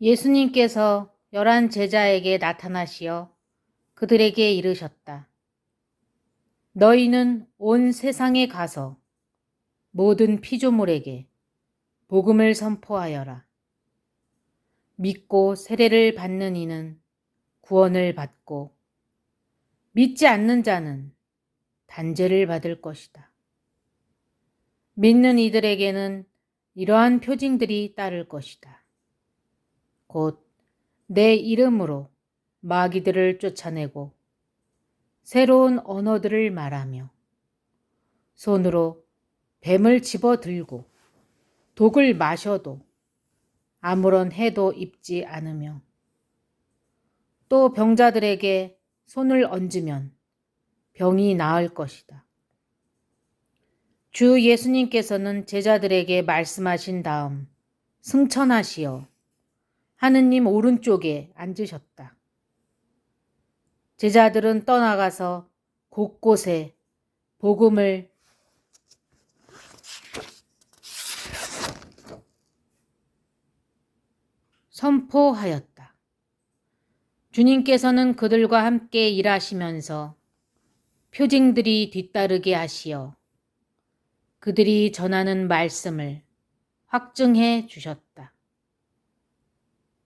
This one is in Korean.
예수님께서 열한 제자에게 나타나시어 그들에게 이르셨다. 너희는 온 세상에 가서 모든 피조물에게 복음을 선포하여라. 믿고 세례를 받는 이는 구원을 받고 믿지 않는 자는 단죄를 받을 것이다. 믿는 이들에게는 이러한 표징들이 따를 것이다. 곧 내 이름으로 마귀들을 쫓아내고 새로운 언어들을 말하며 손으로 뱀을 집어 들고 독을 마셔도 아무런 해도 입지 않으며 또 병자들에게 손을 얹으면 병이 나을 것이다. 주 예수님께서는 제자들에게 말씀하신 다음 승천하시어 하느님 오른쪽에 앉으셨다. 제자들은 떠나가서 곳곳에 복음을 선포하였다. 주님께서는 그들과 함께 일하시면서 표징들이 뒤따르게 하시어 그들이 전하는 말씀을 확증해 주셨다.